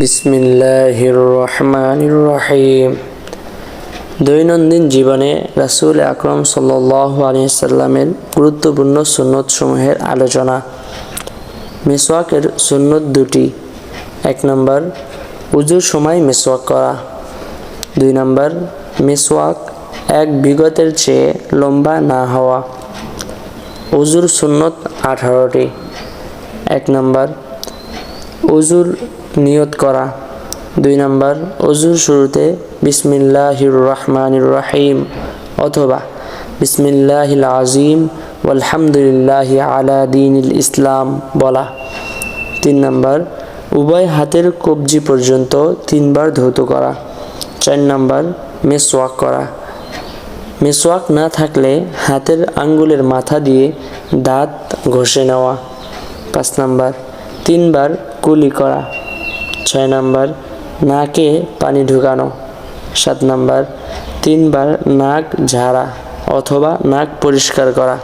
বিসমিল্লাহির রহমানির রহিম দৈনন্দিন জীবনে রাসূল আকরম সাল্লাল্লাহু আলাইহি সাল্লামের গুরুত্বপূর্ণ সুন্নত সমূহের আলোচনা। মিসওয়াকের সুন্নত দুটি। এক নম্বর, উজুর সময় মিসওয়াক করা। দুই নম্বর, মিসওয়াক এক বিগতের চেয়ে লম্বা না হওয়া। উজুর সুন্নত আঠারোটি। এক নম্বর অজুর নিয়ত করা। দুই নম্বর অজুর শুরুতে বিসমিল্লাহির রহমানির রহিম অথবা বিসমিল্লাহিল আজিম আলহামদুলিল্লাহ আলা দিনিল ইসলাম বলা। তিন নম্বর, উভয় হাতের কবজি পর্যন্ত তিনবার ধৌত করা। চার নম্বর, মেসওয়াক করা। মেসওয়াক না থাকলে হাতের আঙ্গুলের মাথা দিয়ে দাঁত ঘষে নেওয়া। পাঁচ নম্বর, তিনবার কুলি করা। ছয় নাম্বার, নাকে পানি ঢুকানো। সাত নাম্বার, তিনবার নাক ঝাড়া অথবা নাক পরিষ্কার করা।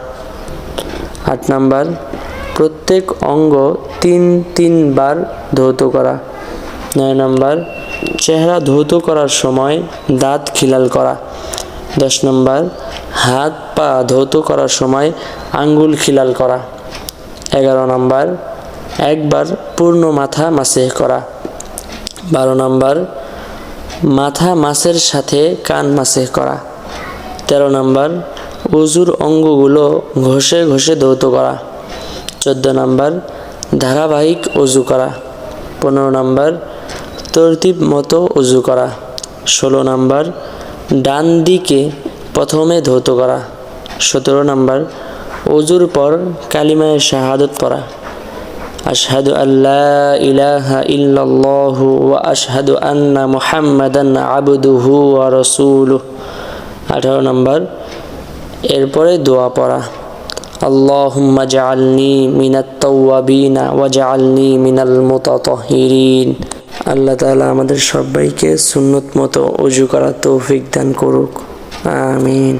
আট নাম্বার, প্রত্যেক অঙ্গ তিন তিনবার ধৌত করা। নয় নাম্বার, চেহারা ধৌত করার সময় দাঁত খিলাল করা। দশ নম্বর, হাত পা ধৌত করার সময় আঙ্গুল খিলাল করা। এগারো নম্বর একবার পূর্ণ মাথা মাসে করা। বারো নম্বর, মাথা মাসের সাথে কান মাসে করা। তেরো নম্বর অজুর অঙ্গগুলো ঘষে ঘষে ধৌত করা। চোদ্দ নম্বর, ধারাবাহিক অজু করা। পনেরো নম্বর, তরতিব মতো অজু করা। ষোলো নম্বর, ডান দিকে প্রথমে ধৌত করা। সতেরো নম্বর অজুর পর কালিমায় শাহাদত পড়া। আশহাদু আল্লাহ ইলাহা ইল্লাল্লাহু ওয়া আশহাদু আন্না মুহাম্মাদান আবদুহু ওয়া রাসূলুহু। আঠারো নম্বর, এরপরে দোয়া পড়া। জাআলনি মিনাত তাওয়াবিনা ওয়া জাআলনি মিনাল মুতাতাহিরিন। আল্লাহ তাআলা আমাদের সবাইকে সুন্নত মতো অজু করার তৌফিক দান করুক। আমিন।